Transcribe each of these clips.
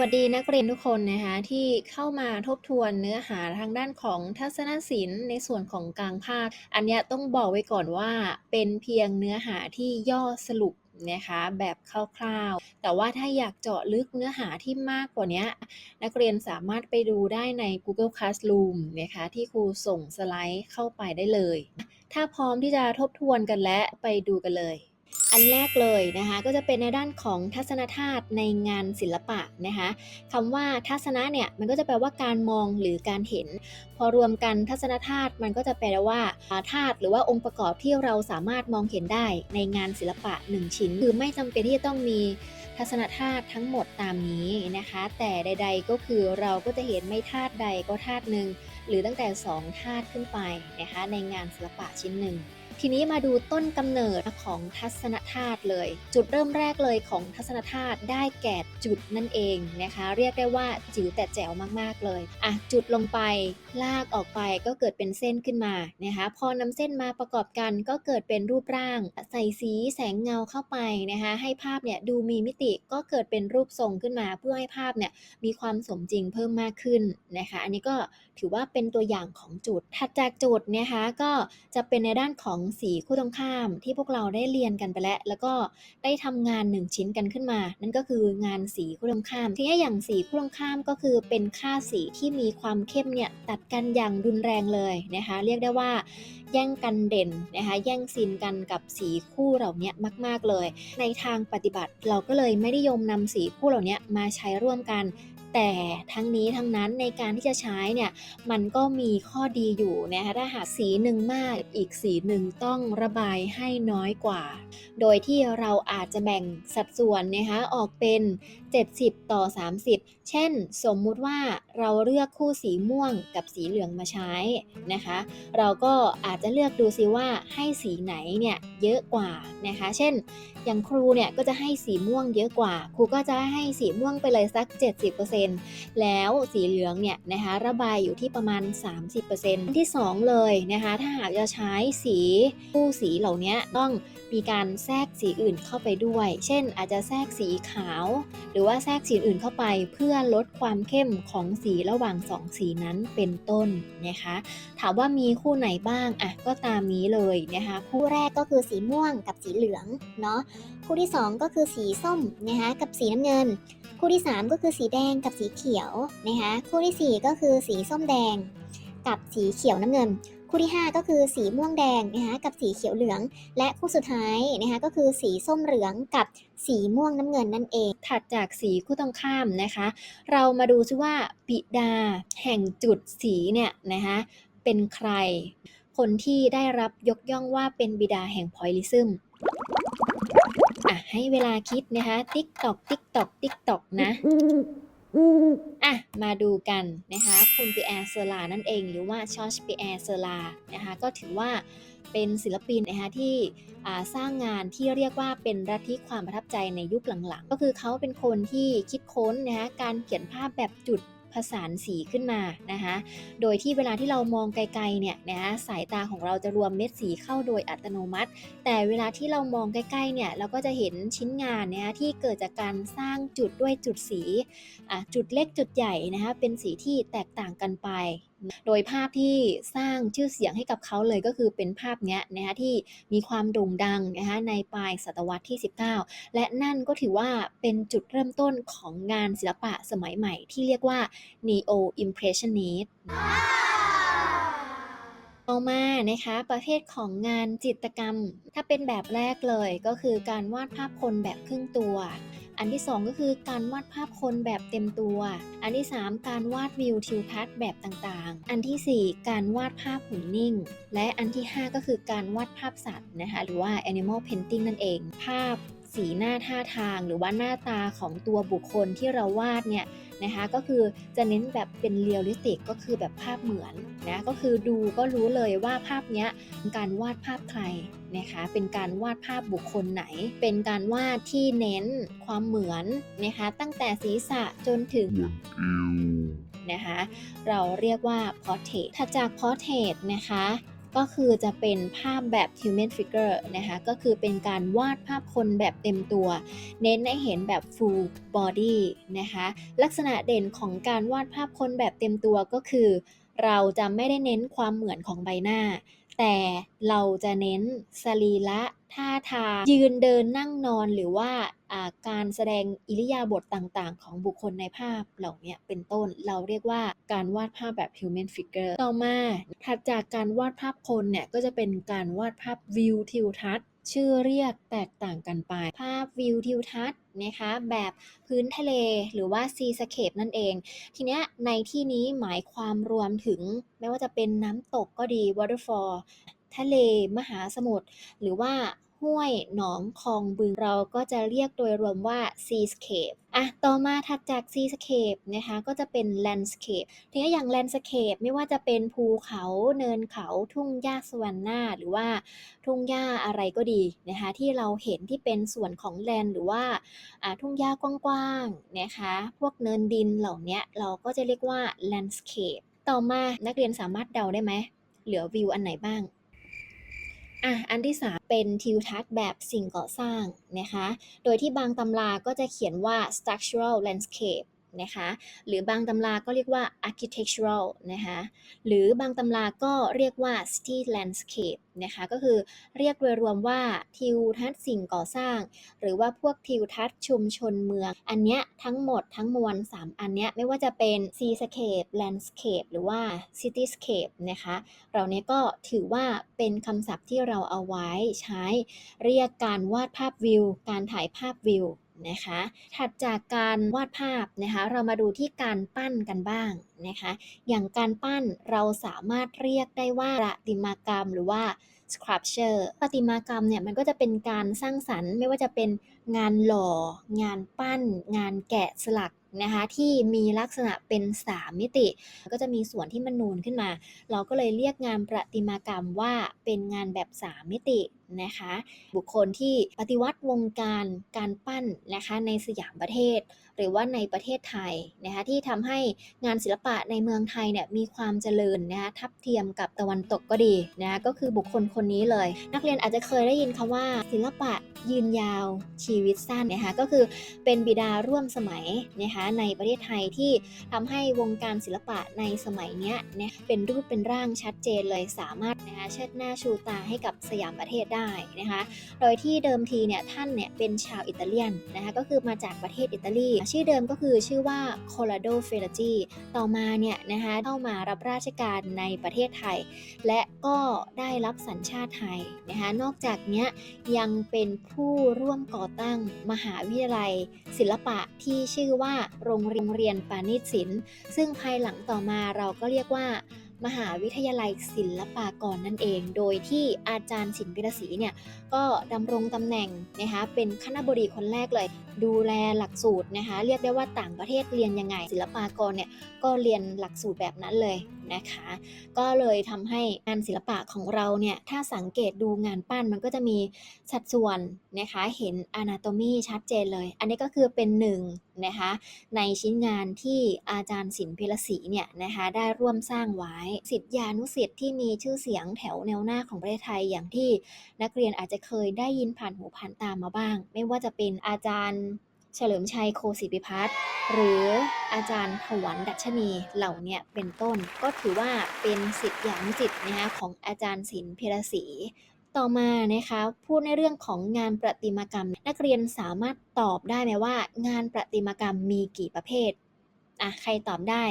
วัสดีนักเรียนทุกคนนะคะที่เข้ามาทบทวนเนื้อหาทางด้านของทัศนศิลป์ในส่วนของกลางภาค อันนี้ต้องบอกไว้ก่อนว่าเป็นเพียงเนื้อหาที่ย่อสรุปนะคะแบบคร่าวๆ แต่ว่าถ้าอยากเจาะลึกเนื้อหาที่มากกว่านี้ นักเรียนสามารถไปดูได้ใน Google Classroom นะคะที่ครูส่งสไลด์เข้าไปได้เลย ถ้าพร้อมที่จะทบทวนกันและไปดูกันเลย อันแรกเลยนะคะก็จะเป็นในด้านของทัศนธาตุในงานศิลปะนะคะคำว่าทัศนะเนี่ยมันก็จะแปลว่าการมองหรือการเห็น พอรวมกันทัศนธาตุมันก็จะแปลว่าธาตุหรือว่าองค์ประกอบที่เราสามารถมองเห็นได้ในงานศิลปะ 1 ชิ้น คือไม่จำเป็นที่จะต้องมีทัศนธาตุทั้งหมดตามนี้นะคะ แต่ใด ๆก็คือเราก็จะเห็นไม่ธาตุใดก็ธาตุหนึ่งหรือตั้งแต่ 2 ธาตุขึ้นไปนะคะในงานศิลปะชิ้นหนึ่ง ทีนี้มาดูต้นกำเนิดของทัศนธาตุเลย จุดเริ่มแรกเลยของทัศนธาตุได้แก่จุดนั่นเองนะคะ เรียกได้ว่าจิ๋วแต่แจ๋วมากๆเลยอะจุดลงไปลากออกไปก็เกิดเป็นเส้นขึ้นมานะคะ พอนำเส้นมาประกอบกันก็เกิดเป็นรูปร่าง ใส่สีแสงเงาเข้าไปนะคะ ให้ภาพเนี่ยดูมีมิติก็เกิดเป็นรูปทรงขึ้นมา เพื่อให้ภาพเนี่ยมีความสมจริงเพิ่มมากขึ้นนะคะ อันนี้ก็ถือว่าเป็นตัวอย่างของจุดถัดจากจุดนะคะก็จะเป็นในด้านของสีคู่ตรงข้ามที่พวกเราได้เรียนกันไปแล้ว แล้วก็ได้ทำงานหนึ่งชิ้นกันขึ้นมา นั่นก็คืองานสีคู่ตรงข้าม ทีนี้อย่างสีคู่ตรงข้ามก็คือเป็นค่าสีที่มีความเข้มเนี่ยตัดกันอย่างรุนแรงเลยนะคะ เรียกได้ว่าแย่งกันเด่นนะคะ แย่งซีนกันกับสีคู่เหล่านี้มาก ๆเลย ในทางปฏิบัติเราก็เลยไม่ได้ยมนำสีคู่เหล่านี้มาใช้ร่วมกัน แต่ทั้งนี้ทั้งนั้นในการที่จะใช้เนี่ยมันก็มีข้อดีอยู่นะคะถ้าหากสีหนึ่งมากอีกสีหนึ่งต้องระบายให้น้อยกว่า โดยที่เราอาจจะแบ่งสัดส่วนนะคะออกเป็น70 ต่อ 30 เช่น สมมุติว่าเราเลือกคู่สีม่วงกับสีเหลืองมาใช้นะคะ เราก็อาจจะเลือกดูซิว่าให้สีไหนเนี่ยเยอะกว่านะคะ เช่น อย่างครูเนี่ยก็จะให้สีม่วงเยอะกว่า ครูก็จะให้สีม่วงไปเลยสัก 70%แล้วสีเหลืองเนี่ยนะคะระบายอยู่ที่ประมาณ 30%ที่ 2 เลยนะคะ ถ้าหากจะใช้สีคู่สีเหล่านี้ต้องมีการแทรกสีอื่นเข้าไปด้วย เช่น อาจจะแทรกสีขาวหรืรือว่าแทรกสีอื่นเข้าไปเพื่อลดความเข้มของสีระหว่างสองสีนั้นเป็นต้นนะคะ ถามว่ามีคู่ไหนบ้างอะก็ตามนี้เลยนะคะ คู่แรกก็คือสีม่วงกับสีเหลืองเนาะคู่ที่ 2 ก็คือสีส้มนะคะกับสีน้ำเงิน คู่ที่ 3 ก็คือสีแดงกับสีเขียวนะคะคู่ทีสี่4 ก็คือสีส้มแดง กับสีเขียวน้ำเงิน คู่ที่ 5 ก็คือสีม่วงแดงนะคะกับสีเขียวเหลือง และคู่สุดท้ายนะคะก็คือสีส้มเหลืองกับสีม่วงน้ำเงินนั่นเอง ถัดจากสีคู่ตรงข้ามนะคะ เรามาดูซิว่าบิดาแห่งจุดสีเนี่ยนะคะเป็นใคร คนที่ได้รับยกย่องว่าเป็นบิดาแห่งพอยลิซึมอะให้เวลาคิดนะคะติ๊กตอกติ๊กตอกติ๊กตอกนะ อะมาดูกันนะคะคุณปีแอร์เซอร์ลานั่นเองหรือว่าชอชปีแอร์เซอร์ลานะคะก็ถือว่าเป็นศิลปินนะคะที่สร้างงานที่เรียกว่าเป็นรัฐที่ความประทับใจในยุคหลังๆ ก็คือเขาเป็นคนที่คิดค้นนะคะการเขียนภาพแบบจุด ผสานสีขึ้นมานะคะโดยที่เวลาที่เรามองไกลๆเนี่ยนะคะสายตาของเราจะรวมเม็ดสีเข้าโดยอัตโนมัติ แต่เวลาที่เรามองใกล้ๆเนี่ยเราก็จะเห็นชิ้นงานนะคะที่เกิดจากการสร้างจุดด้วยจุดสีจุดเล็กจุดใหญ่นะคะเป็นสีที่แตกต่างกันไป โดยภาพที่สร้างชื่อเสียงให้กับเขาเลยก็คือเป็นภาพเนี้ยนะคะที่มีความโด่งดังนะคะในปลายศตวรรษที่ 19 และนั่นก็ถือว่าเป็นจุดเริ่มต้นของงานศิลปะสมัยใหม่ที่เรียกว่า Neo Impressionist ต่อมานะคะประเภทของงานจิตรกรรม ถ้าเป็นแบบแรกเลยก็คือการวาดภาพคนแบบครึ่งตัว อันที่ 2 ก็คือการวาดภาพคนแบบเต็มตัว อันที่ 3 การวาดวิวทิวทัศน์แบบต่างๆ อันทีสี่ 4 การวาดภาพหุ่นนิ่ง และอันที่ 5 ก็คือการวาดภาพสัตว์นะคะหรือว่า animal painting นั่นเอง ภาพสีหน้าท่าทางหรือว่าหน้าตาของตัวบุคคลที่เราวาดเนี่ย นะคะก็คือจะเน้นแบบเป็นเรียลลิสติกก็คือแบบภาพเหมือนนะก็คือดูก็รู้เลยว่าภาพเนี้ยเป็นการวาดภาพใครนะคะเป็นการวาดภาพบุคคลไหน เป็นการวาดที่เน้นความเหมือนนะคะตั้งแต่ศีรษะจนถึงนะคะเราเรียกว่า portrait ถัดจาก portrait นะคะ ก็คือจะเป็นภาพแบบ human figure นะคะ ก็คือเป็นการวาดภาพคนแบบเต็มตัว เน้นให้เห็นแบบ full body นะคะ ลักษณะเด่นของการวาดภาพคนแบบเต็มตัวก็คือ เราจะไม่ได้เน้นความเหมือนของใบหน้า แต่เราจะเน้นสรีระท่าทางยืนเดินนั่งนอนหรือว่าอ่า การแสดงอิริยาบถต่างๆ ของบุคคลในภาพเหล่านี้เป็นต้นเราเรียกว่าการวาดภาพแบบ human figure ต่อมาถัดจากการวาดภาพคนเนี่ยก็จะเป็นการวาดภาพวิวทิวทัศน์ชื่อเรียกแตกต่างกันไป ภาพวิวทิวทัศน์นะคะแบบพื้นทะเลหรือว่า seascape นั่นเอง ทีเนี้ยในที่นี้หมายความรวมถึง ไม่ว่าจะเป็นน้ำตกก็ดี waterfall ทะเลมหาสมุทรหรือว่า ห้วย หนอง คลอง บึง เราก็จะเรียกโดยรวมว่า seascape อะ ต่อมาถัดจาก seascape นะคะ ก็จะเป็น landscape ทีนี้อย่าง landscape ไม่ว่าจะเป็นภูเขา เนินเขา ทุ่งหญ้าสวรรณาหรือว่าทุ่งหญ้าอะไรก็ดีนะคะ ที่เราเห็นที่เป็นส่วนของแลนหรือว่าอ่าทุ่งหญ้ากว้างๆ นะคะ พวกเนินดินเหล่านี้เราก็จะเรียกว่า landscape ต่อมานักเรียนสามารถเดาได้ไหม เหลือวิวอันไหนบ้าง อะอันที่สามเป็นทิวทัศน์แบบสิ่งก่อสร้างนะคะ โดยที่บางตำราก็จะเขียนว่า structural landscape นะคะ หรือบางตำราก็เรียกว่า architectural นะคะ หรือบางตำราก็เรียกว่า city landscape นะคะ ก็คือเรียกโดยรวมว่าทิวทัศน์สิ่งก่อสร้าง หรือว่าพวกทิวทัศน์ชุมชนเมือง อันเนี้ยทั้งหมดทั้งมวล 3 อันเนี้ยไม่ว่าจะเป็น seascape landscape หรือว่า cityscape นะคะเราเนี้ยก็ถือว่าเป็นคำศัพท์ที่เราเอาไว้ใช้เรียกการวาดภาพวิว การถ่ายภาพวิว นะคะ ถัดจากการวาดภาพนะคะ เรามาดูที่การปั้นกันบ้างนะคะ อย่างการปั้นเราสามารถเรียกได้ว่าประติมากรรมหรือว่า sculpture ประติมากรรมเนี่ยมันก็จะเป็นการสร้างสรรค์ ไม่ว่าจะเป็นงานหล่อ งานปั้น งานแกะสลักนะคะที่มีลักษณะเป็น 3 มิติ ก็จะมีส่วนที่มันนูนขึ้นมา เราก็เลยเรียกงานประติมากรรมว่าเป็นงานแบบ 3 มิติ นะคะ บุคคลที่ปฏิวัติวงการการปั้นนะคะในสยามประเทศ หรือว่าในประเทศไทยนะคะที่ทำให้งานศิลปะในเมืองไทยเนี่ยมีความเจริญนะคะทับเทียมกับตะวันตกก็ดีนะก็คือบุคคลคนนี้เลย นักเรียนอาจจะเคยได้ยินคำว่า ศิลปะยืนยาวชีวิตสั้นนะคะก็คือเป็นบิดาร่วมสมัยนะคะในประเทศไทยที่ทำให้วงการศิลปะในสมัยนี้เนี่ยเป็นรูปเป็นร่างชัดเจนเลยสามารถนะคะเชิดหน้าชูตาให้กับสยามประเทศได้นะคะ โดยที่เดิมทีเนี่ยท่านเนี่ยเป็นชาวอิตาเลียนนะคะก็คือมาจากประเทศอิตาลี ชื่อเดิมก็คือชื่อว่าโคลาโดเฟรจิต่อมาเนี่ยนะคะเข้ามารับราชการในประเทศไทย และก็ได้รับสัญชาติไทยนะคะนอกจากนี้ยยังเป็นผู้ร่วมก่อตั้งมหาวิทยาลัย ศิลปะที่ชื่อว่าโรงเรียนปานิชศิลป์ซึ่งภายหลังต่อมาเราก็เรียกว่า มหาวิทยาลัยศิลปากรนั่นเอง โดยที่อาจารย์ศิลปิรศรีเนี่ยก็ดำรงตำแหน่งนะคะเป็นคณบดีคนแรกเลย ดูแลหลักสูตรนะคะ เรียกได้ว่าต่างประเทศเรียนยังไง ศิลปากรเนี่ยก็เรียนหลักสูตรแบบนั้นเลยนะคะ ก็เลยทำให้งานศิลปะของเราเนี่ยถ้าสังเกตดูงานปั้นมันก็จะมีสัดส่วนนะคะเห็น anatomy ชัดเจนเลย อันนี้ก็คือเป็นหนึ่งนะคะในชิ้นงานที่อาจารย์ศิลปิรศรีเนี่ยนะคะได้ร่วมสร้างไว้ศิษยานุศิษย์ที่มีชื่อเสียงแถวแนวหน้าของประเทศไทยอย่างที่นักเรียนอาจจะเคยได้ยินผ่านหูผ่านตามาบ้าง ไม่ว่าจะเป็นอาจารย์ เฉลิมชัยโคศิพิพัฒน์หรืออาจารย์ถวันดัชนีเหล่านี้เป็นต้น ก็ถือว่าเป็นสิทธิ์อย่างจิตนะคะของอาจารย์ศิลป์เพรศรีต่อมานะคะพูดในเรื่องของงานประติมากรรม นักเรียนสามารถตอบได้ไหมว่า งานประติมากรรมมีกี่ประเภทอะใครตอบได้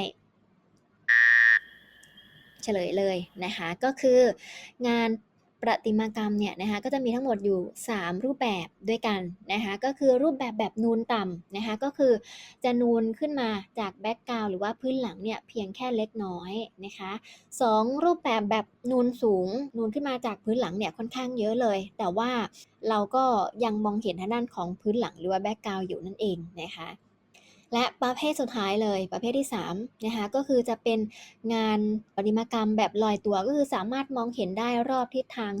เฉลยเลยนะคะก็คืองาน ประติมากรรมเนี่ยนะคะก็จะมีทั้งหมดอยู่ 3 รูปแบบด้วยกันนะคะก็คือรูปแบบแบบนูนต่ำนะคะก็คือจะนูนขึ้นมาจากแบ็กกราวหรือว่าพื้นหลังเนี่ยเพียงแค่เล็กน้อยนะคะสองรูปแบบแบบนูนสูง นูนขึ้นมาจากพื้นหลังเนี่ยค่อนข้างเยอะเลย แต่ว่าเราก็ยังมองเห็นทางด้านของพื้นหลังหรือว่าแบ็กกราวอยู่นั่นเองนะคะ และประเภทสุดท้ายเลยประเภทที่3นะคะก็คือจะเป็นงานประติมากรรมแบบลอยตัวก็คือสามารถมองเห็นได้รอบทิศทาง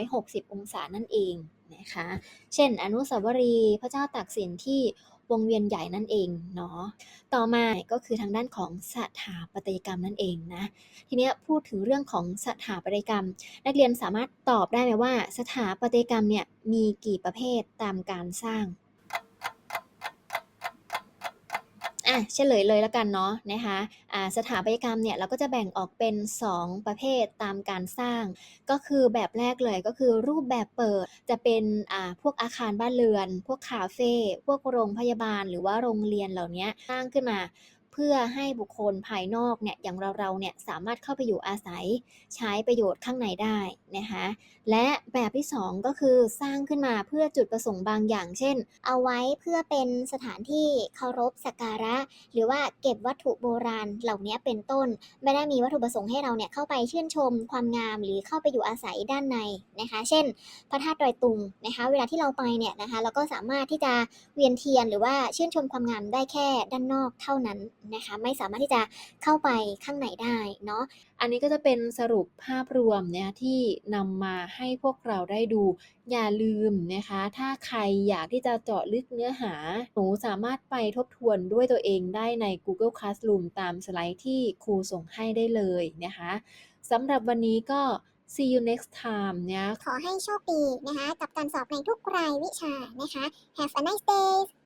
360 องศานั่นเองนะคะเช่น อนุสาวรีย์พระเจ้าตากสินที่วงเวียนใหญ่นั่นเองเนาะต่อมาก็คือทางด้านของสถาปัตยกรรมนั่นเองนะทีนี้พูดถึงเรื่องของสถาปัตยกรรม นักเรียนสามารถตอบได้ไหมว่า สถาปัตยกรรมเนี่ยมีกี่ประเภทตามการสร้าง อะเฉลยเลยแล้วกันเนาะนะคะอ่าสถาปัตยกรรมเนี่ยเราก็จะแบ่งออกเป็น 2 ประเภทตามการสร้าง ก็คือแบบแรกเลยก็คือรูปแบบเปิดจะเป็นอ่าพวกอาคารบ้านเรือน พวกคาเฟ่พวกโรงพยาบาลหรือว่าโรงเรียนเหล่านี้สร้างขึ้นมา เพื่อให้บุคคลภายนอกเนี่ยอย่างเราๆเนี่ยสามารถเข้าไปอยู่อาศัยใช้ประโยชน์ข้างในได้นะคะและแบบที่ 2 ก็คือสร้างขึ้นมาเพื่อจุดประสงค์บางอย่าง เช่น เอาไว้เพื่อเป็นสถานที่เคารพสักการะ หรือว่าเก็บวัตถุโบราณเหล่านี้เป็นต้น ไม่ได้มีวัตถุประสงค์ให้เราเนี่ยเข้าไปชื่นชมความงามหรือเข้าไปอยู่อาศัยด้านในนะคะ เช่น พระธาตุดอยตุงนะคะเวลาที่เราไปเนี่ยนะคะเราก็สามารถที่จะเวียนเทียนหรือว่าชื่นชมความงามได้แค่ด้านนอกเท่านั้นนะคะ ไม่สามารถที่จะเข้าไปข้างในได้เนาะอันนี้ก็จะเป็นสรุปภาพรวมเนี่ยที่นำมาให้พวกเราได้ดู อย่าลืมนะคะ ถ้าใครอยากที่จะเจาะลึกเนื้อหา หนูสามารถไปทบทวนด้วยตัวเองได้ใน Google Classroom ตามสไลด์ที่ครูส่งให้ได้เลยนะคะสำหรับวันนี้ก็ see you next time เนี่ยขอให้โชคดีนะคะ กับการสอบในทุกรายวิชานะคะ Have a nice day